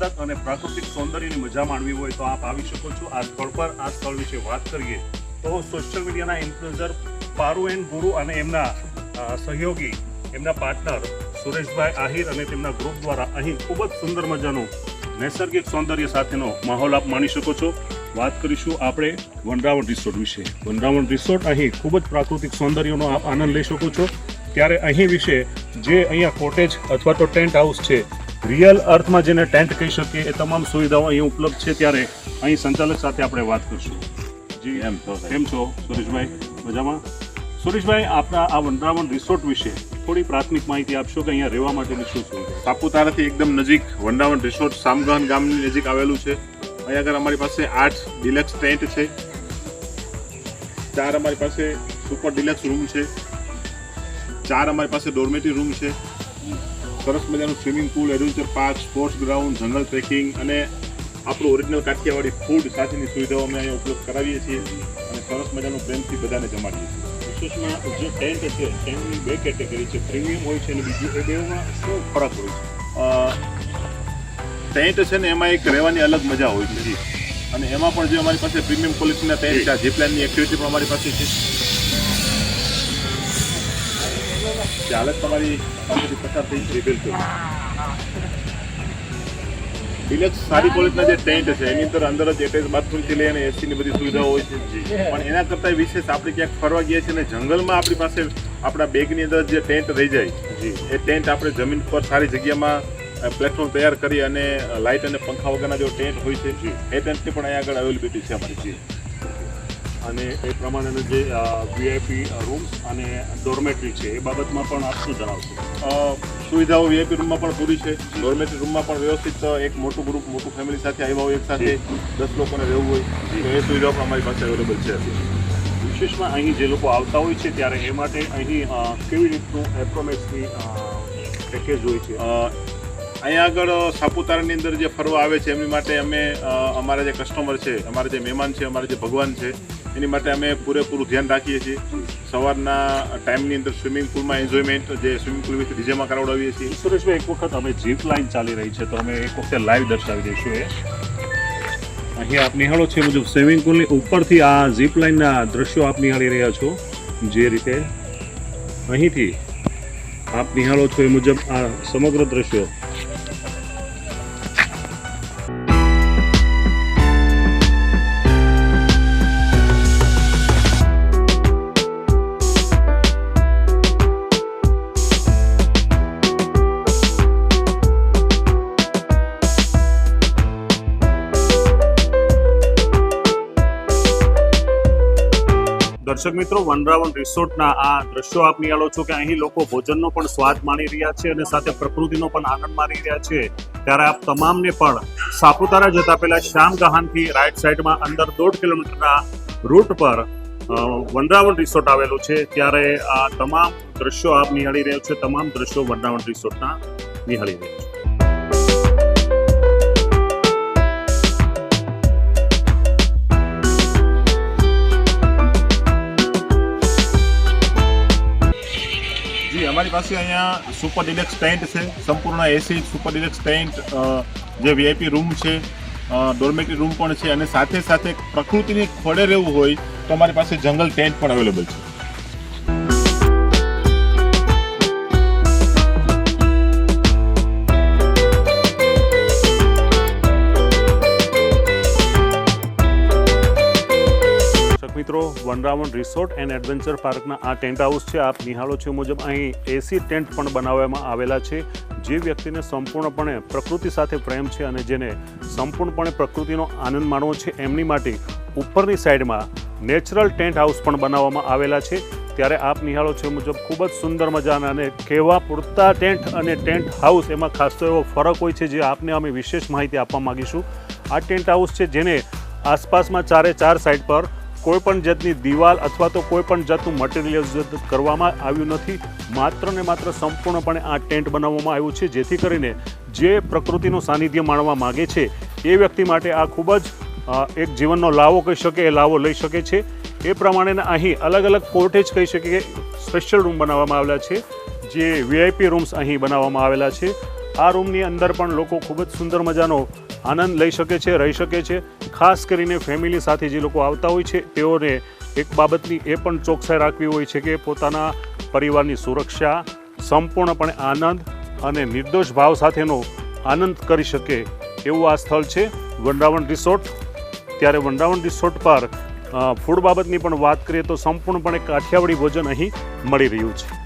આહલાદક અને પ્રાકૃતિક સૌંદર્યની મજા માણવી હોય તો આપ આવી શકો છો આ સ્થળ પર. આ સ્થળ વિશે વાત કરીએ તો સોશિયલ મીડિયાના ઇન્ફ્લુએન્સર પારુ એન ગુરુ અને એમના સહયોગી, એમના પાર્ટનર સુરેશભાઈ આહિર અને તેમના ગ્રુપ દ્વારા અહીં ખૂબ જ સુંદર મજાનું નૈસર્ગિક સૌંદર્ય સાથેનો માહોલ આપ માણી શકો છો. વાત કરીશું આપણે વનરાવણ રિસોર્ટ વિશે. વનરાવણ રિસોર્ટ અહીં ખૂબ જ પ્રાકૃતિક સૌંદર્યનો આપ આનંદ લઈ શકો છો. ત્યારે અહીં વિશે જે અહીંયા કોટેજ અથવા તો ટેન્ટ હાઉસ છે રિયલ અર્થમાં જેને ટેન્ટ કહી શકીએ એ તમામ સુવિધાઓ અહીં ઉપલબ્ધ છે. ત્યારે અહીં સંચાલક સાથે આપણે વાત કરશું. જી એમ તો કેમ છો? સુરેશભાઈ મજામાં? સુરેશભાઈ આપણા આ વનરાવણ રિસોર્ટ વિશે થોડી પ્રાથમિક માહિતી આપશો કે અહીંયા રહેવા માટેની શું સુવિધા? સાપુતારાથી એકદમ નજીક વંડાવન રિસોર્ટ સામગહન ગામની નજીક આવેલું છે. અહીંયા આગળ અમારી પાસે આઠ ડિલક્સ ટેન્ટ છે. ચાર અમારી પાસે સુપર ડિલક્સ રૂમ છે. ચાર અમારી પાસે ડોર્મેટરી રૂમ છે. સરસ મજાનું swimming pool, adventure park, sports ground general trekking અને આપણું ઓરિજિનલ કાઠિયાવાડી ફૂડ સાથેની સુવિધાઓ અમે અહીંયા ઉપલબ્ધ કરાવીએ છીએ અને સરસ મજાનું પ્રેમથી બધાને જમાડીએ છીએ. વિશેષમાં જે ટેન્ટ છે ટેન્ટની બે કેટેગરી છે પ્રીમિયમ હોય છે અને બીજું એ બેમાં શું ફરક હોય છે. ટેન્ટ છે ને એમાં એક રહેવાની અલગ મજા હોય છે. અને એમાં પણ જે અમારી પાસે પ્રીમિયમ ક્વોલિટીના ટેન્ટ છે જી પ્લાનની એક્ટિવિટી પણ અમારી પાસે છે. ચાલે તમારી પાસેથી પસાર થઈ છે, બિલકુલ. ડિલક્સ સારી ક્વોલિટીના જે ટેન્ટ છે, એની અંદર અંદર જ એટેચ બાથરૂમથી લઈને એસીની બધી સુવિધાઓ હોય છે. પણ એના કરતાં વિશેષ આપણે ક્યાંક ફરવા ગયા છીએ ને જંગલમાં આપણી પાસે આપણા બેગની અંદર જે ટેન્ટ રહી જાય, એ ટેન્ટ આપણે જમીન પર સારી જગ્યામાં પ્લેટફોર્મ તૈયાર કરી અને લાઇટ અને પંખા વગરના જો ટેન્ટ હોય છે, એ ટેન્ટની પણ અહીંયા આગળ અવેલેબિલિટી છે અમારી, જી. અને એ પ્રમાણેનું જે વીઆઈપી રૂમ્સ અને ડોર્મેટરી છે એ બાબતમાં પણ આપ શું જણાવશો? સુવિધાઓ વીઆઈપી રૂમમાં પણ પૂરી છે. ડોર્મેટરી રૂમમાં પણ વ્યવસ્થિત એક મોટું ગ્રુપ મોટું ફેમિલી સાથે આવ્યા હોય એક સાથે દસ લોકોને રહેવું હોય તો એ સુવિધાઓ પણ અમારી પાસે અવેલેબલ છે. વિશેષમાં અહીં જે લોકો આવતા હોય છે ત્યારે એ માટે અહીં કેવી રીતનું એપ્રોમેક્સની પેકેજ હોય છે? અહીંયા આગળ સાપુતારાની અંદર જે ફરવા આવે છે એમની માટે અમે અમારા જે કસ્ટમર છે અમારા જે મહેમાન છે અમારા જે ભગવાન છે એની માટે અમે પૂરેપૂરું ધ્યાન રાખીએ છીએ. સવારના ટાઈમની અંદર સ્વિમિંગ પુલમાં એન્જોયમેન્ટ, જે સ્વિમિંગ પુલ વિશે ડીજેમાં કરાવડાવીએ છીએ. સુરેશભાઈ, એક વખત અમે જીપ લાઇન ચાલી રહી છે, તો અમે એક વખતે લાઈવ દર્શાવી દઈશું એ. અહીં આપ નિહાળો છે મુજબ સ્વિમિંગ પુલની ઉપરથી આ ઝીપ લાઇનના દ્રશ્યો આપ નિહાળી રહ્યા છો, જે રીતે અહીંથી આપ નિહાળો છો એ મુજબ આ સમગ્ર દ્રશ્યો. દર્શક મિત્રો વનરાવન રિસોર્ટના આ દ્રશ્યો આપ નિહાળો છો કે અહીં લોકો ભોજનનો પણ સ્વાદ માણી રહ્યા છે અને સાથે પ્રકૃતિનો પણ આનંદ માણી રહ્યા છે. ત્યારે આપ તમામને પણ સાપુતારા જતા પહેલા શ્યામ ગહાનથી રાઈટ સાઈડમાં અંદર દોઢ કિલોમીટરના રૂટ પર વનરાવન રિસોર્ટ આવેલું છે. ત્યારે આ તમામ દ્રશ્યો આપ નિહાળી રહ્યા છે. તમામ દ્રશ્યો વનરાવન રિસોર્ટના નિહાળી રહ્યા છો. અમારી પાસે અહીંયા સુપર ડિલક્સ ટેન્ટ છે, સંપૂર્ણ એસી સુપર ડિલક્સ ટેન્ટ જે વીઆઈપી રૂમ છે ડોર્મેટરી રૂમ પણ છે અને સાથે સાથે પ્રકૃતિની ખોડે રહેવું હોય તો અમારી પાસે જંગલ ટેન્ટ પણ અવેલેબલ છે. વનરાવણ રિસોર્ટ એન્ડ એડવેન્ચર પાર્કના આ ટેન્ટ હાઉસ છે. આપ નિહાળો છો મુજબ અહીં એસી ટેન્ટ પણ બનાવવામાં આવેલા છે. જે વ્યક્તિને સંપૂર્ણપણે પ્રકૃતિ સાથે પ્રેમ છે અને જેને સંપૂર્ણપણે પ્રકૃતિનો આનંદ માણવો છે, એમની માટે ઉપરની સાઈડમાં નેચરલ ટેન્ટ હાઉસ પણ બનાવવામાં આવેલા છે. ત્યારે આપ નિહાળો છો મુજબ ખૂબ જ સુંદર મજાના અને કેવા પૂરતા ટેન્ટ અને ટેન્ટ હાઉસ એમાં ખાસ તો એવો ફરક હોય છે જે આપને અમે વિશેષ માહિતી આપવા માગીશું. આ ટેન્ટ હાઉસ છે જેને આસપાસમાં ચારે ચાર સાઈડ પર કોઈ પણ જાતની દિવાલ અથવા તો કોઈ પણ જાતનું મટીરિયલ કરવામાં આવ્યું નથી. માત્ર ને માત્ર સંપૂર્ણપણે આ ટેન્ટ બનાવવામાં આવ્યું છે, જેથી કરીને જે પ્રકૃતિનું સાનિધ્ય માણવા માગે છે, એ વ્યક્તિ માટે આ ખૂબ જ એક જીવનનો લાવો કહી શકે, એ લાવો લઈ શકે છે. એ પ્રમાણેના અહીં અલગ અલગ કોટેજ કહી શકીએ સ્પેશિયલ રૂમ બનાવવામાં આવેલા છે, જે વીઆઈપી રૂમ્સ અહીં બનાવવામાં આવેલા છે. આ રૂમની અંદર પણ લોકો ખૂબ જ સુંદર મજાનો આનંદ લઈ શકે છે, રહી શકે છે. ખાસ કરીને ફેમિલી સાથે જે લોકો આવતા હોય છે, તેઓને એક બાબતની એ પણ ચોકસાઈ રાખવી હોય છે કે પોતાના પરિવારની સુરક્ષા, સંપૂર્ણપણે આનંદ અને નિર્દોષ ભાવ સાથેનો આનંદ કરી શકે એવું આ સ્થળ છે. વંડાવણ રિસોર્ટ. ત્યારે વંડાવણ રિસોર્ટ પર ફૂડ બાબતની પણ વાત કરીએ તો સંપૂર્ણપણે કાઠિયાવાડી ભોજન અહીં મળી રહ્યું છે.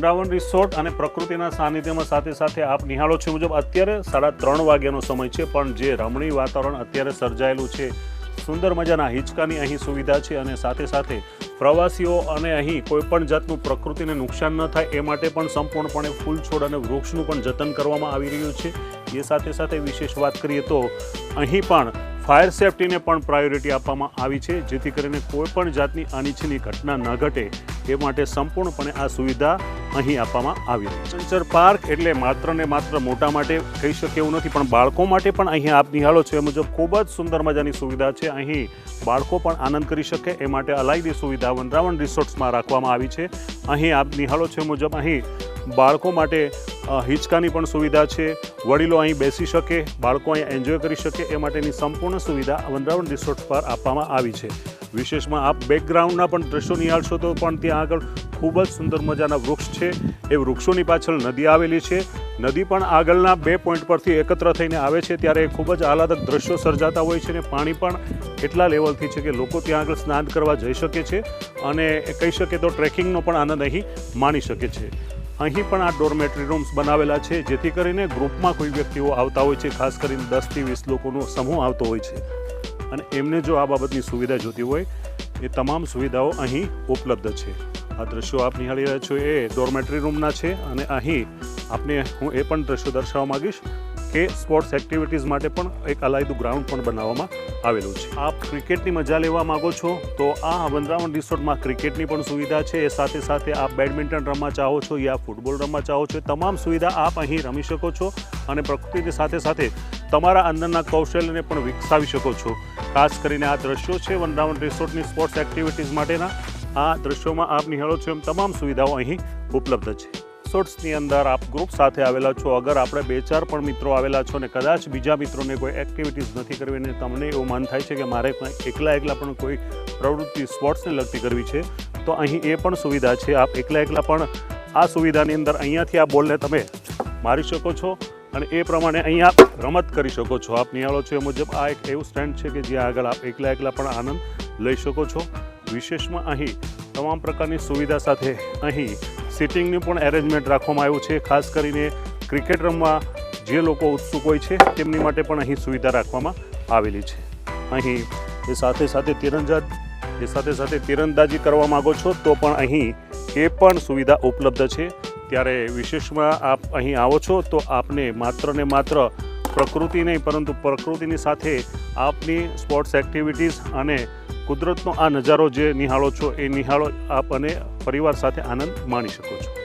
મિત્રો વનરાવન રિસોર્ટ અને પ્રકૃતિના સાનિધ્યમાં સાથે સાથે આપ નિહાળો છો મુજબ અત્યારે સાડા ત્રણ વાગ્યાનો સમય છે, પણ જે રમણીય વાતાવરણ અત્યારે સર્જાયેલું છે, સુંદર મજાના હિંચકાની અહીં સુવિધા છે અને સાથે સાથે પ્રવાસીઓ અને અહીં કોઈપણ જાતનું પ્રકૃતિને નુકસાન ન થાય એ માટે પણ સંપૂર્ણપણે ફૂલ છોડ અને વૃક્ષનું પણ જતન કરવામાં આવી રહ્યું છે. એ સાથે સાથે વિશેષ વાત કરીએ તો અહીં પણ ફાયર સેફટીને પણ પ્રાયોરિટી આપવામાં આવી છે, જેથી કરીને કોઈ પણ જાતની અનિચ્છનીય ઘટના ન ઘટે. એ માટે સંપૂર્ણપણે આ સુવિધા અહીં આપવામાં આવી છે. સંચર પાર્ક એટલે માત્ર ને માત્ર મોટા માટે કહી શકે એવું નથી, પણ બાળકો માટે પણ અહીં આપ નિહાળો છો. એ મુજબ ખૂબ જ સુંદર મજાની સુવિધા છે. અહીં બાળકો પણ આનંદ કરી શકે, એ માટે અલાયદી સુવિધા વનરાવન રિસોર્ટ્સમાં રાખવામાં આવી છે. અહીં આપ નિહાળો છો મુજબ અહીં બાળકો માટે હિંચકાની પણ સુવિધા છે. વડીલો અહીં બેસી શકે, બાળકો અહીં એન્જોય કરી શકે, એ માટેની સંપૂર્ણ સુવિધા વૃંદાવન રિસોર્ટ પર આપવામાં આવી છે. વિશેષમાં આપ બેકગ્રાઉન્ડના પણ દ્રશ્યો નિહાળશો તો પણ ત્યાં આગળ ખૂબ જ સુંદર મજાના વૃક્ષ છે. એ વૃક્ષોની પાછળ નદી આવેલી છે. નદી પણ આગળના બે પોઈન્ટ પરથી એકત્ર થઈને આવે છે. ત્યારે ખૂબ જ આહલાદક દ્રશ્યો સર્જાતા હોય છે અને પાણી પણ એટલા લેવલથી છે કે લોકો ત્યાં આગળ સ્નાન કરવા જઈ શકે છે. અને કહી શકે તો ટ્રેકિંગનો પણ આનંદ અહીં માણી શકે છે. અહીં પણ આ ડોર્મેટરી રૂમ્સ બનાવેલા છે, જેથી કરીને ગ્રુપમાં કોઈ વ્યક્તિઓ આવતા હોય છે, ખાસ કરીને દસથી વીસ લોકોનો સમૂહ આવતો હોય છે. અને એમને જો આ બાબતની સુવિધા જોતી હોય, એ તમામ સુવિધાઓ અહીં ઉપલબ્ધ છે. આ દ્રશ્યો આપ નિહાળી રહ્યા છો એ ડોર્મેટરી રૂમના છે અને અહીં આપને હું એ પણ દ્રશ્યો દર્શાવવા માગીશ કે સ્પોર્ટ્સ એક્ટિવિટીઝ માટે પણ એક અલાયદું ગ્રાઉન્ડ પણ બનાવવામાં આવેલું છે. આપ ક્રિકેટની મજા લેવા માગો છો, તો આ વંદરાવન રિસોર્ટમાં ક્રિકેટની પણ સુવિધા છે. એ સાથે સાથે આપ બેડમિન્ટન રમવા ચાહો છો યા ફૂટબોલ રમવા ચાહો છો તમામ સુવિધા આપ અહીં રમી શકો છો અને પ્રકૃતિની સાથે સાથે તમારા અંદરના કૌશલ્યને પણ વિકસાવી શકો છો. ખાસ કરીને આ દ્રશ્યો છે વનરાવન રિસોર્ટની સ્પોર્ટ્સ એક્ટિવિટીઝ માટેના. આ દ્રશ્યોમાં આપ નિહાળો છો એમ તમામ સુવિધાઓ અહીં ઉપલબ્ધ છે. રિસોર્ટ્સની અંદર આપ ગ્રુપ સાથે આવેલા છો. અગર આપણે બે ચાર પણ મિત્રો આવેલા છો ને કદાચ બીજા મિત્રોને કોઈ એક્ટિવિટીઝ નથી કરવી અને તમને એવું મન થાય છે કે મારે પણ એકલા એકલા પણ કોઈ પ્રવૃત્તિ સ્પોર્ટ્સને લગતી કરવી છે, તો અહીં એ પણ સુવિધા છે. આપ એકલા એકલા પણ આ સુવિધાની અંદર અહીંયાથી આ બોલને તમે મારી શકો છો અને એ પ્રમાણે અહીંયા રમત કરી શકો છો. આપ નિહાળો છો એ મુજબ આ એક એવું સ્ટેન્ડ છે કે જ્યાં આગળ આપ એકલા એકલા પણ આનંદ લઈ શકો છો. વિશેષમાં અહીં તમામ પ્રકારની સુવિધા સાથે અહીં સિટિંગનું પણ એરેન્જમેન્ટ રાખવામાં આવ્યું છે. ખાસ કરીને ક્રિકેટ રમવા જે લોકો ઉત્સુક હોય છે, તેમની માટે પણ અહીં સુવિધા રાખવામાં આવેલી છે. અહીં એ સાથે સાથે તીરંદાજ એ સાથે સાથે તીરંદાજી કરવા માગો છો, તો પણ અહીં એ પણ સુવિધા ઉપલબ્ધ છે. ત્યારે વિશેષમાં આપ અહીં આવો છો, તો આપને માત્ર ને માત્ર પ્રકૃતિ નહીં, પરંતુ પ્રકૃતિની સાથે આપની સ્પોર્ટ્સ એક્ટિવિટીઝ અને કુદરતનો આ નજારો જે નિહાળો છો એ નિહાળો આપ અને પરિવાર સાથે આનંદ માણી શકો છો.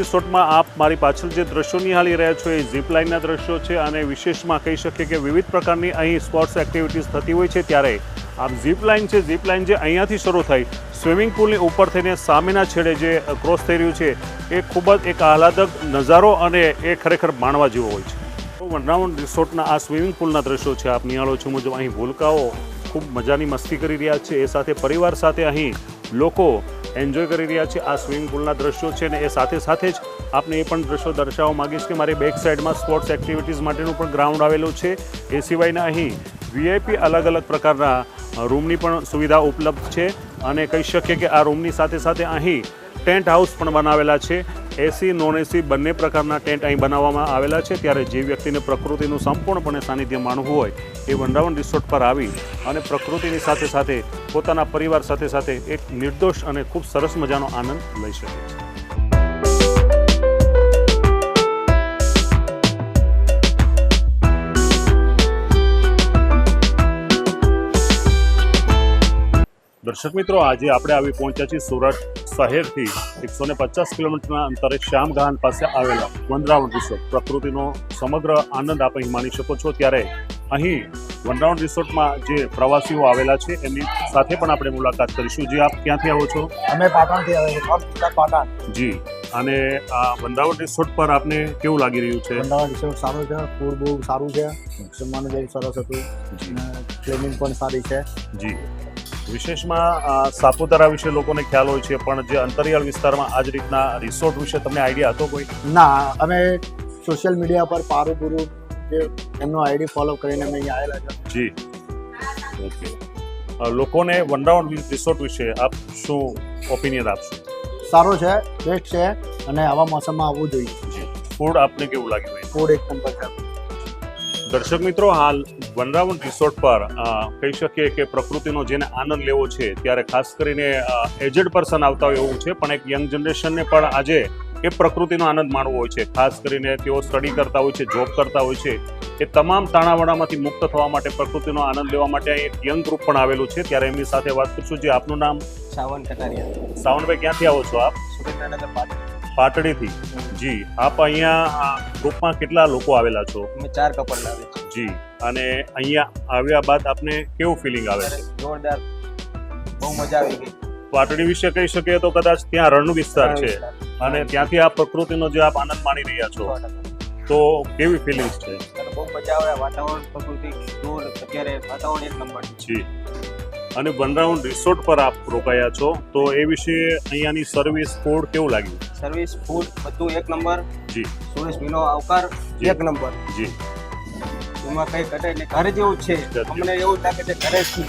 રિસોર્ટમાં આપ મારી પાછળ જે દ્રશ્યો નિહાળી રહ્યા છો એ ઝીપ લાઇનના દ્રશ્યો છે અને વિશેષમાં કહી શકીએ કે વિવિધ પ્રકારની અહીં સ્પોર્ટ્સ એક્ટિવિટીઝ થતી હોય છે ત્યારે આ ઝીપલાઇન છે ઝીપ લાઇન જે અહીંયાથી શરૂ થઈ સ્વિમિંગ પુલની ઉપર થઈને સામેના છેડે જે ક્રોસ થઈ રહ્યું છે, એ ખૂબ જ એક આહલાદક નજારો અને એ ખરેખર માણવા જેવો હોય છે. વનરાઉન્ડ રિસોર્ટના આ સ્વિમિંગ પુલના દ્રશ્યો છે, આપ નિહાળો છો મુજબ અહીં ભૂલકાઓ ખૂબ મજાની મસ્તી કરી રહ્યા છે, એ સાથે પરિવાર સાથે અહીં લોકો એન્જોય કરી રહ્યા છે આ સ્વિમિંગ પુલના દ્રશ્યો છે ને એ સાથે સાથે જ આપને એ પણ દ્રશ્યો દર્શાવવા માગીશ કે મારી બેક સાઈડમાં સ્પોર્ટ્સ એક્ટિવિટીઝ માટેનું પણ ગ્રાઉન્ડ આવેલું છે. એ સિવાયના અહીં વીઆઈપી અલગ અલગ પ્રકારના રૂમની પણ સુવિધા ઉપલબ્ધ છે અને કહી શકીએ કે આ રૂમની સાથે સાથે અહીં ટેન્ટ હાઉસ પણ બનાવેલા છે. એસી, નોન એસી બંને પ્રકારના ટેન્ટ અહીં બનાવવામાં આવેલા છે. ત્યારે જે વ્યક્તિને પ્રકૃતિનું સંપૂર્ણપણે સાનિધ્ય માણવું હોય એ વૃંદાવન રિસોર્ટ પર આવી અને પ્રકૃતિની સાથે સાથે પોતાના પરિવાર સાથે સાથે એક નિર્દોષ અને ખૂબ સરસ મજાનો આનંદ લઈ શકે છે. દર્શક મિત્રો, આજે આપણે આવી પહોંચ્યા છીએ સુરત શહેરથી એકસો ને પચાસ કિલોમીટરના અંતરે શ્યામગાન પાસે આવેલા વનરાવણ રિસોર્ટ. પ્રકૃતિનો સમગ્ર આનંદ આપ અહીં માણી શકો છો. ત્યારે અહીં વનરાવણ રિસોર્ટમાં જે પ્રવાસીઓ આવેલા છે એમની સાથે પણ આપણે મુલાકાત કરીશું. જે આપ ક્યાંથી આવો છો? અમે પાટણથી પાટણ. જી અને આ વનરાવણ રિસોર્ટ પર આપને કેવું લાગી રહ્યું છે? અમદાવાદ રિસોર્ટ સારું છે ફૂડ બહુ સારું છે. જમવાનું બહુ સરસ હતું. અને ક્લિનિંગ પણ સારી છે. જી. વિશેષમાં સાપુતારા વિશે લોકોને ખ્યાલ હોય છે પણ જે અંતરિયાળ વિસ્તારમાં આ જ રીતના રિસોર્ટ વિશે તમને આઈડિયા હતો કોઈ? ના અમે સોશિયલ મીડિયા પર પારું જે એમનો આઈડી ફોલો કરીને અમે અહીંયા આવેલા છે જી. ઓકે. લોકોને વનરાવણ રિસોર્ટ વિશે આપ શું ઓપિનિયન આપશો? સારો છે બેસ્ટ છે અને આવા મોસમમાં આવવું જોઈએ. ફૂડ આપને કેવું લાગ્યું? ફૂડ એક નંબર છે દર્શક મિત્રો હાલ વનરાવણ રિસોર્ટ પર કહી શકીએ કે પ્રકૃતિનો જેને આનંદ લેવો છે ત્યારે ખાસ કરીને એજેડ પર્સન આવતા હોય એવું છે પણ એક યંગ જનરેશનને પણ આજે એ પ્રકૃતિનો આનંદ માણવો હોય છે. ખાસ કરીને તેઓ સ્ટડી કરતા હોય છે જોબ કરતા હોય છે. એ તમામ તાણાવાણામાંથી મુક્ત થવા માટે પ્રકૃતિનો આનંદ લેવા માટે એક યંગ ગ્રુપ પણ આવેલું છે. ત્યારે એમની સાથે વાત કરશું જે આપનું નામ? સાવન કટારિયા. સાવનભાઈ ક્યાંથી આવો છો આપ? સુરેન્દ્રનગર પાટડીથી. જી આપ અહીંયા આ ગ્રુપમાં કેટલા લોકો આવેલા છો? અમે ચાર કપલ લાવે છે જી અને અહીંયા આવ્યા બાદ આપને કેવું ફિલિંગ આવે છે? જોરદાર. બહુ મજા આવી ગઈ. પાટડી વિશે કહી શકીએ તો કદાચ ત્યાં રણ વિસ્તાર છે અને ત્યાંથી આ પ્રકૃતિનો જે આપ આનંદ માણી રહ્યા છો તો કેવી ફિલિંગ્સ છે? બહુ મજા આવે. વાતાવરણ પ્રકૃતિ દૂર અત્યારે વાતાવરણ એક નંબર જી. અને વનરાઉન્ડ રિસોર્ટ પર આપ રોકાયા છો. તો એ વિશે અહીંયાની સર્વિસ ફૂડ કેવું લાગ્યું? સર્વિસ ફૂડ બધું એક નંબર જી. સુરેશ ભીનો આવકાર એક નંબર જી. એમાં કઈ ઘટે એટલે ઘરે જેવું છે. અમને એવું લાગે છે ઘરે છું.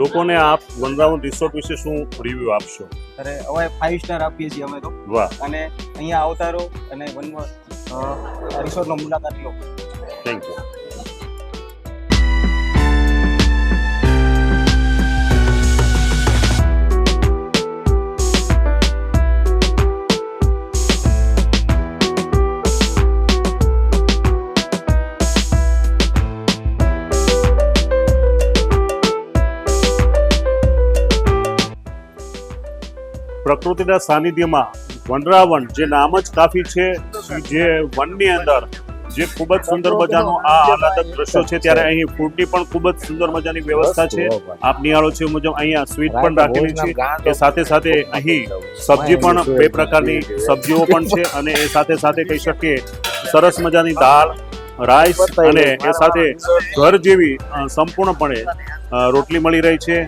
લોકોને આપ વનરાઉન્ડ રિસોર્ટ વિશે શું રિવ્યુ આપશો? અરે હવે ફાઈવ સ્ટાર આપીએ છીએ અમે તો. વાહ. અને અહીંયા આવતા રહો અને વન રિસોર્ટનો મુલાકાત લો. થેન્ક યુ પ્રકૃતિના સાનિધ્યમાં વનરાવન જે નામ જ કાફી છે જે વનની અંદર જે ખૂબ જ સુંદર મજાનું આ આહલાદક દ્રશ્યો છે ત્યારે અહીં ફૂડની પણ ખૂબ જ સુંદર મજાની વ્યવસ્થા છે. આપ નિહાળો છે મુજબ અહીંયા સ્વીટ પણ રાખેલી છે એ સાથે સાથે અહીં સબ્જી પણ બે પ્રકારની સબ્જીઓ પણ છે અને એ સાથે સાથે કહી શકીએ સરસ મજાની દાળ રાઈસ અને એ સાથે ઘર જેવી સંપૂર્ણપણે રોટલી મળી રહી છે.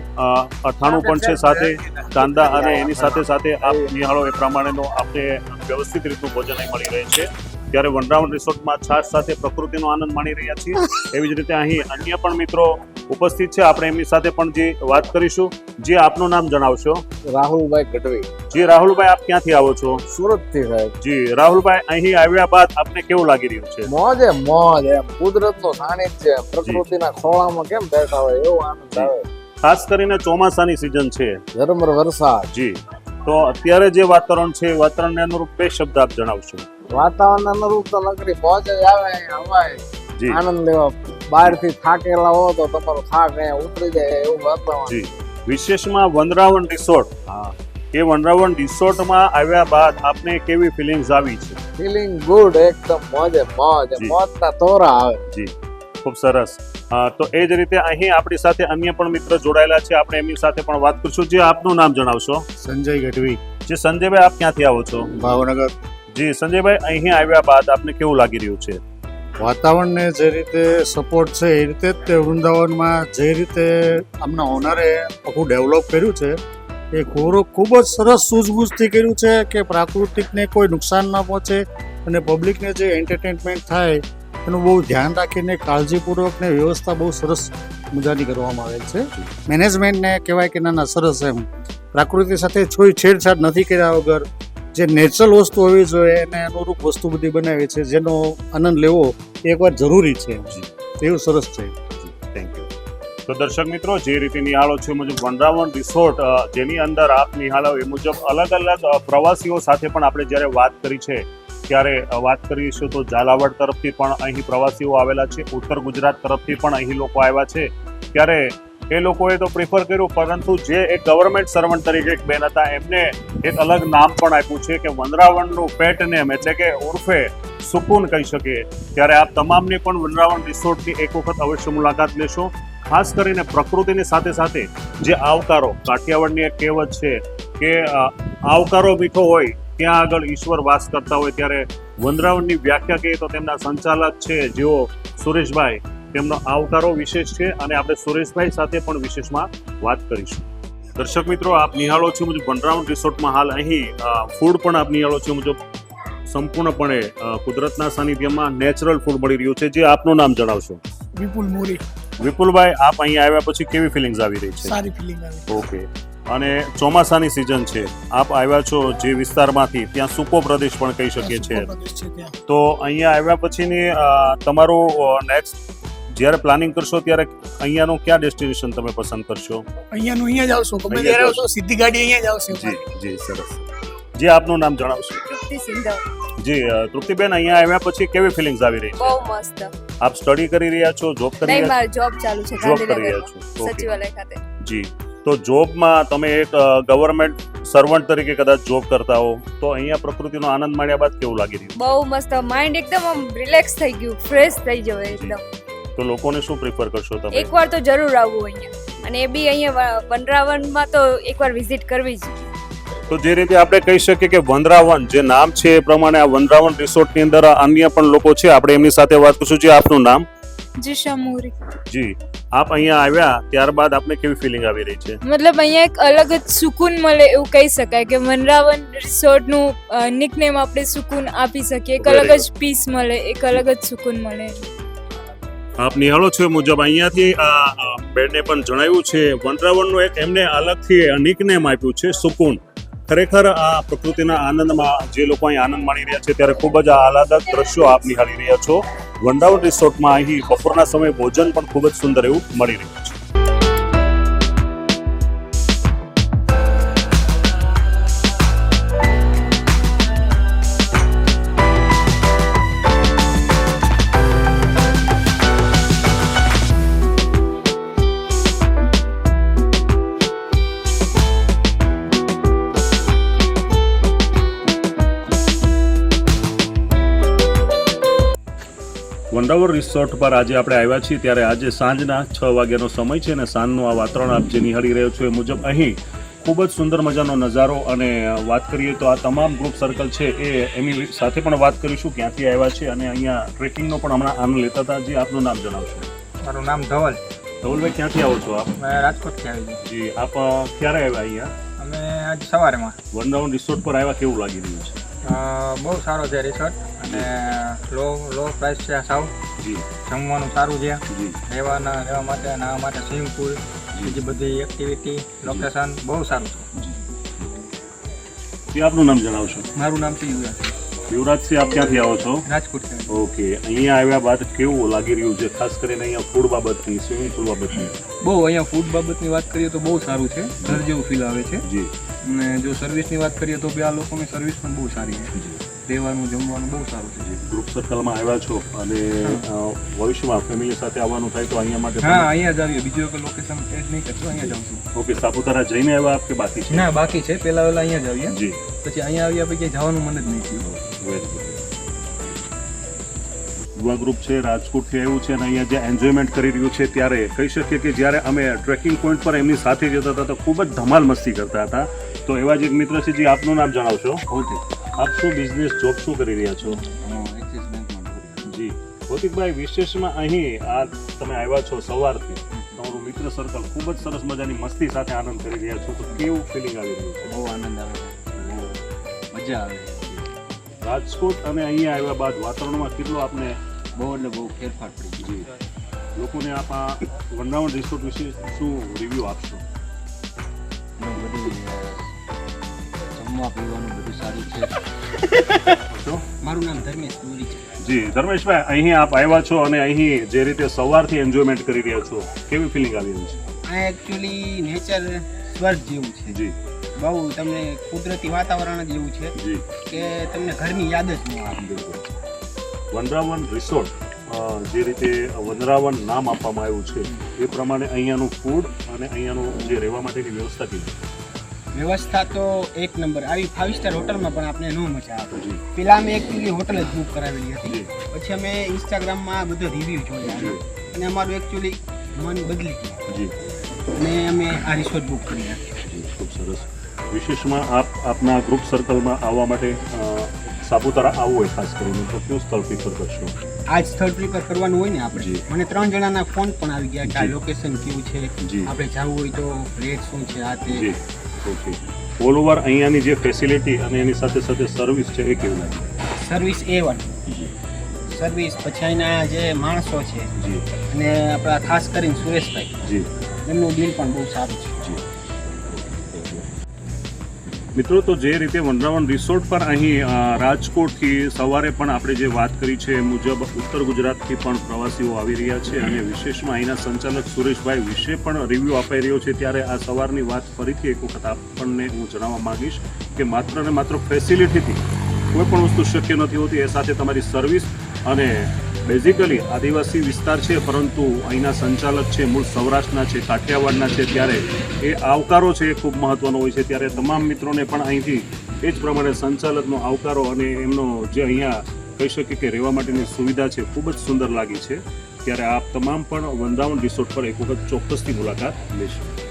અથાણું પણ છે સાથે, કાંદા અને એની સાથે સાથે આપ નિહાળો એ પ્રમાણેનો આપણે વ્યવસ્થિત રીતનું ભોજન અહીં મળી રહે છે. ત્યારે વનરાવન રિસોર્ટમાં છાશ સાથે પ્રકૃતિનો આનંદ માણી રહ્યા છીએ. એવી જ રીતે અહીં અન્ય પણ મિત્રો ઉપસ્થિત છે. આપણે એમની સાથે પણ જે વાત કરીશું જે આપનું નામ જણાવશો? રાહુલભાઈ ગઢવી. જી રાહુલભાઈ આપ ક્યાંથી આવો છો? સુરતથી સાહેબ. જી રાહુલભાઈ અહીં આવ્યા બાદ આપને કેવું લાગી રહ્યું છે? મોજે મોજ એમ કુદરત નો સાનિધ્ય પ્રકૃતિના ખોળામાં કેમ બેઠા હોય એવો આનંદ આવે. ખાસ કરીને ચોમાસાની સિઝન છે. ઝરમર વરસાદ. જી. તો અત્યારે જે વાતાવરણ છે વાતાવરણને અનુરૂપ બે શબ્દ આપ જણાવશો. વાતાવરણ અનુરૂપ તો મોજ જ આવે હવાય જી. આનંદ લેવા. બહારથી થાકેલા હો તો તમારો થાક અહીંયા ઉતરી જાય એવું વાતાવરણ. વિશેષમાં વનરાવણ રિસોર્ટ. હા. એ વનરાવન રિસોર્ટમાં આવ્યા બાદ આપને કેવી ફિલિંગ્સ આવી છે? ફિલિંગ ગુડ એકદમ મોજે મોજ. મોજના તોરા આવે. જી. ખૂબ સરસ. તો એ જ રીતે અહીં આપણી સાથે અન્ય પણ મિત્ર જોડાયેલા છે. આપણે એમની સાથે પણ વાત કરીશું. જે આપનું નામ જણાવશો? સંજય ગઢવી. જે સંજયભાઈ આપ ક્યાંથી આવો છો? ભાવનગર. જી, સંજયભાઈ, અહીં આવ્યા બાદ આપને કેવું લાગી રહ્યું છે? વાતાવરણને જે રીતે સપોર્ટ છે, એ રીતે જ તે વૃંદાવનમાં જે રીતે આમના ઓનરે આખું ડેવલપ કર્યું છે, એ ઘોરો ખૂબ જ સરસ સૂઝબૂઝથી કર્યું છે કે પ્રાકૃતિકને કોઈ નુકસાન ન પહોંચે અને પબ્લિકને જે એન્ટરટેનમેન્ટ થાય, એનું બહુ ધ્યાન રાખીને કાળજીપૂર્વક ને વ્યવસ્થા બહુ સરસ મજાની કરવામાં આવેલ છે. મેનેજમેન્ટને કહેવાય કે ના ના, સરસ એમ. પ્રકૃતિ સાથે કોઈ છેડછાડ નથી કર્યા વગર જે નેચરલ વસ્તુ હોવી જોઈએ એને અનુરૂપ વસ્તુ બધી બનાવી છે જેનો આનંદ લેવો એ એકવાર જરૂરી છે. એવું સરસ છે. થેન્ક યુ તો દર્શક મિત્રો જે રીતે નિહાળો છે મુજબ વનરાવણ રિસોર્ટ જેની અંદર આપ નિહાળો એ મુજબ અલગ અલગ પ્રવાસીઓ સાથે પણ આપણે જ્યારે વાત કરી છે ત્યારે વાત કરીશું તો ઝાલાવાડ તરફથી પણ અહીં પ્રવાસીઓ આવેલા છે ઉત્તર ગુજરાત તરફથી પણ અહીં લોકો આવ્યા છે. ત્યારે એ લોકોએ તો પ્રિફર કર્યું, પરંતુ જે એક ગવર્મેન્ટ સર્વન્ટ તરીકે એક બેન હતા, એમને એક અલગ નામ પણ આપ્યું છે કે વનરાવણનું પેટ નેમ એટલે કે ઉર્ફે સુકૂન કહી શકીએ. ત્યારે આપ તમામની પણ વનરાવણ રિસોર્ટની એક વખત અવશ્ય મુલાકાત લેશો. ખાસ કરીને પ્રકૃતિની સાથે સાથે જે આવકારો, કાઠિયાવાડની એક કહેવત છે કે આવકારો મીઠો હોય, ત્યાં આગળ ઈશ્વર વાસ કરતા હોય. ત્યારે વનરાવનની વ્યાખ્યા કહીએ તો તેમના સંચાલક છે જેઓ સુરેશભાઈ. તેમનો આવકારો વિશેષ છે અને આપણે સુરેશભાઈ સાથે પણ વિશેષમાં વાત કરીશું. દર્શક મિત્રો આપ નિહાળો છો મુજબ વનરાવન રિસોર્ટમાં હાલ અહીં ફૂડ પણ આપ નિહાળો છો મુજબ સંપૂર્ણપણે કુદરતના સાનિધ્યમાં નેચરલ ફૂડ મળી રહ્યું છે. જે આપનું નામ જણાવશો? વિપુલ મોરી. વિપુલભાઈ આપ અહીંયા આવ્યા પછી કેવી ફિલિંગ્સ આવી રહી છે? સારી ફિલિંગ આવી ઓકે. અને ચોમાસાની સિઝન છે. આપ આવ્યા છો જે વિસ્તારમાંથી ત્યાં સૂકો પ્રદેશ પણ કહી શકીએ છીએ. છે તો અહીંયા આવ્યા પછીની તમારું નેક્સ્ટ જ્યારે પ્લાનિંગ કરશો ત્યારે અહીંયાનું ક્યાં ડેસ્ટિનેશન તમે પસંદ કરશો? અહીંયાનું અહીંયા જ આવશો. તમે અહીંયા જ આવશો. સીધી ગાડી અહીંયા જ આવશે. જી જી સરસ. જી આપનું નામ જણાવશો? તૃપ્તિ સિંધવ. જી તૃપ્તિબેન અહીંયા આવ્યા પછી કેવી ફિલિંગ્સ આવી રહી? છે બહુ મસ્ત. આપ સ્ટડી કરી રહ્યા છો જોબ કરી રહ્યા છો જોબ ચાલુ છે જોબ કરી રહ્યા છો. સચિવાલય ખાતે. જી તો જોબમાં તમે એક ગવર્મેન્ટ સર્વન્ટ તરીકે કદાચ જોબ કરતા હો તો અહીંયા પ્રકૃતિનો આનંદ માણ્યા બાદ કેવું લાગી રહ્યું? બહુ મસ્ત. માઇન્ડ એકદમ રિલેક્સ થઈ ગયું ફ્રેશ થઈ જવે એકદમ. તો લોકોને શું પ્રિફર કરશો તમે? એકવાર તો જરૂર આવવું અહીંયા. અને એ બી અહીંયા વનરાવનમાં તો એકવાર વિઝિટ કરવી જ. તો જે રીતે આપણે કહી શકીએ કે વનરાવન જે નામ છે એ પ્રમાણે આ વનરાવન રિસોર્ટની અંદર અન્ય પણ લોકો છે. આપણે એમની સાથે વાત કરશું. જે આપનું નામ? જીશા મોરી. જી આપ અહીંયા આવ્યા ત્યારબાદ આપને કેવી ફિલિંગ આવી રહી છે? મતલબ અહીંયા એક અલગ જ સુકૂન મળે એવું કહી શકાય કે વનરાવન રિસોર્ટનું નિકનેમ આપણે સુકૂન આપી શકીએ. એક અલગ જ પીસ મળે એક અલગ જ સુકૂન મળે. આપ નિહાળો છો મુજબ અહીંયાથી આ બેડને પણ જણાવ્યું છે વનરાવનનું એક એમને અલગથી નિકનેમ આપ્યું છે, સુકૂન. ખરેખર આ પ્રકૃતિના આનંદમાં જે લોકો અહીં આનંદ માણી રહ્યા છે ત્યારે ખૂબ જ આહલાદક દ્રશ્યો આપ નિહાળી રહ્યા છો. વનરાવન રિસોર્ટમાં અહીં બપોરના સમયે ભોજન પણ ખૂબ જ સુંદર એવું મળી રહ્યું રિસોર્ટ પર આજે આપણે આવ્યા છીએ ત્યારે આજે સાંજના છ વાગ્યાનો સમય છે અને સાંજનો આ વાતાવરણ આપ જે નિહાળી રહ્યો છો એ મુજબ અહીં ખૂબ જ સુંદર મજાનો નજારો અને વાત કરીએ તો આ તમામ ગ્રુપ સર્કલ છે એ એમની સાથે પણ વાત કરીશું ક્યાંથી આવ્યા છે અને અહીંયા ટ્રેકિંગનો પણ હમણાં આનંદ લેતા હતા. જે આપનું નામ જણાવશો. મારું નામ ધવલ. ધવલભાઈ ક્યાંથી આવો છો આપ? રાજકોટથી આવી જી આપ ક્યારે આવ્યા અહીંયા? અમે આજ સવારમાં. વનરાવન રિસોર્ટ પર આવ્યા કેવું લાગી રહ્યું છે? બહુ સારો છે રિસોર્ટ અને લો લો પ્રાઇસ છે સાવ. જમવાનું સારું છે. રહેવાના રહેવા માટે નાવા માટે સ્વિમિંગ પુલ બીજી બધી એક્ટિવિટી લોકેશન બહુ સારું છે. આપનું નામ જણાવશો? મારું નામ છે યુવરાજ. યુવરાજસિંહ આપ ક્યાંથી આવો છો? રાજકોટ ઓકે અહીંયા આવ્યા બાદ કેવું લાગી રહ્યું છે? ખાસ કરીને અહીંયા ફૂડ બાબતની સ્વિમિંગ પુલ બાબતની? બહુ અહીંયા ફૂડ બાબતની વાત કરીએ તો બહુ સારું છે. ઘર જેવું ફીલ આવે છે. જી. અને જો સર્વિસની વાત કરીએ તો આ લોકોની સર્વિસ પણ બહુ સારી છે. રહેવાનું જમવાનું બહુ સારું છે. ગ્રુપ સર્કલમાં આવ્યા છો અને ભવિષ્યમાં ફેમિલી સાથે આવવાનું થાય તો અહીંયા માટે હા અહીંયા જ આવીએ. બીજું કોઈ લોકેશન એડ નહીં કરશું અહીંયા જાઉં છું ઓકે સાપુતારા જઈને આવ્યા આપ કે બાકી છે? ના બાકી છે. પહેલા વહેલા અહીંયા જ આવીએ. જી. પછી અહીંયા આવ્યા પછી જવાનું મન જ નહીં થયું. Very good. યુવા ગ્રુપ છે રાજકોટથી આવ્યું છે અને અહીંયા જે એન્જોયમેન્ટ કરી રહ્યું છે ત્યારે કહી શકીએ કે જ્યારે અમે ટ્રેકિંગ પોઈન્ટ પર એમની સાથે જતા હતા તો ખૂબ જ ધમાલ મસ્તી કરતા હતા. તો એવા જ એક મિત્ર છે જે આપનું નામ જણાવશો? આપ શું બિઝનેસ જોબ શું કરી રહ્યા છો? જી. ભૌતિકભાઈ વિશેષમાં અહીં આ તમે આવ્યા છો સવારથી. તમારું મિત્ર સર્કલ ખૂબ જ સરસ મજાની મસ્તી સાથે આનંદ કરી રહ્યા છો. તો કેવું ફિલિંગ આવી રહ્યું છે? બહુ આનંદ આવે છે. મજા આવે રાજકોટ અને અહીંયા આવ્યા બાદ વાતાવરણમાં કેટલો આપણે બહુ એટલે બહુ ફેરફાર પડી ગયો? લોકોને આપ આ વૃંદાવન રિસોર્ટ વિશે શું રિવ્યૂ આપશો? બધું જમવા પીવાનું બધું સારું છે. મારું નામ ધર્મેશ પુરી છે. જી ધર્મેશભાઈ અહીં આપ આવ્યા છો અને અહીં જે રીતે સવારથી એન્જોયમેન્ટ કરી રહ્યા છો કેવી ફિલિંગ આવી રહી છે? આ એકચ્યુઅલી નેચર સ્વર્ગ જેવું છે. જી. બહુ તમને કુદરતી વાતાવરણ જ એવું છે કે તમને ઘરની યાદ જ ન આવે. વનરાવન રિસોર્ટ જે રીતે વનરાવન નામ આપવામાં આવ્યું છે એ પ્રમાણે અહીંયાનું ફૂડ અને અહીંયાનું જે રહેવા માટેની વ્યવસ્થા કેવી વ્યવસ્થા તો એક નંબર. આવી ફાઇવ સ્ટાર હોટલમાં પણ આપણે ન મજા આવે. પેલા અમે એકચ્યુઅલી હોટલ જ બુક કરાવેલી હતી. પછી અમે ઇન્સ્ટાગ્રામમાં બધો રિવ્યૂ જોયા. અને અમારું એકચ્યુઅલી મન બદલી ગયું. અને અમે આ રિસોર્ટ બુક કરી નાખ્યું. ખૂબ સરસ. વિશેષમાં આપ આપના ગ્રુપ સર્કલમાં આવવા માટે સાપુતારા આવવું હોય ખાસ કરીને. તો કયું સ્થળ પ્રિફર કરશો? આ જ સ્થળ પ્રિફર કરવાનું હોય ને આપણે? મને ત્રણ જણાના ફોન પણ આવી ગયા કે આ લોકેશન કેવું છે? આપણે જવું હોય તો રેટ શું છે આ તે? ઓકે. ઓલ ઓવર અહીંયાની જે ફેસિલિટી અને એની સાથે સાથે સર્વિસ છે એ કેવી લાગે? સર્વિસ એ વન સર્વિસ પછી અહીંના જે માણસો છે અને આપણા ખાસ કરીને સુરેશભાઈ. જી. એમનું બિલ પણ બહુ સારું છે. મિત્રો, તો જે રીતે વનરાવન રિસોર્ટ પર અહીં રાજકોટથી સવારે પણ આપણે જે વાત કરી છે એ મુજબ ઉત્તર ગુજરાતથી પણ પ્રવાસીઓ આવી રહ્યા છે અને વિશેષમાં અહીંના સંચાલક સુરેશભાઈ વિશે પણ રિવ્યૂ અપાઈ રહ્યો છે. ત્યારે આ સવારની વાત ફરીથી એક વખત આપણને હું જણાવવા માગીશ કે માત્ર ને માત્ર ફેસિલિટીથી કોઈ પણ વસ્તુ શક્ય નથી હોતી, એ સાથે તમારી સર્વિસ અને બેઝિકલી આદિવાસી વિસ્તાર છે, પરંતુ અહીંના સંચાલક છે, મૂળ સૌરાષ્ટ્રના છે, કાઠિયાવાડના છે, ત્યારે એ આવકારો છે એ ખૂબ મહત્ત્વનો હોય છે. ત્યારે તમામ મિત્રોને પણ અહીંથી એ જ પ્રમાણે સંચાલકનો આવકારો અને એમનો જે અહીંયા કહી શકીએ કે રહેવા માટેની સુવિધા છે, ખૂબ જ સુંદર લાગી છે. ત્યારે આપ તમામ પણ વંદાવન રિસોર્ટ પર એક વખત ચોક્કસથી મુલાકાત લેશો.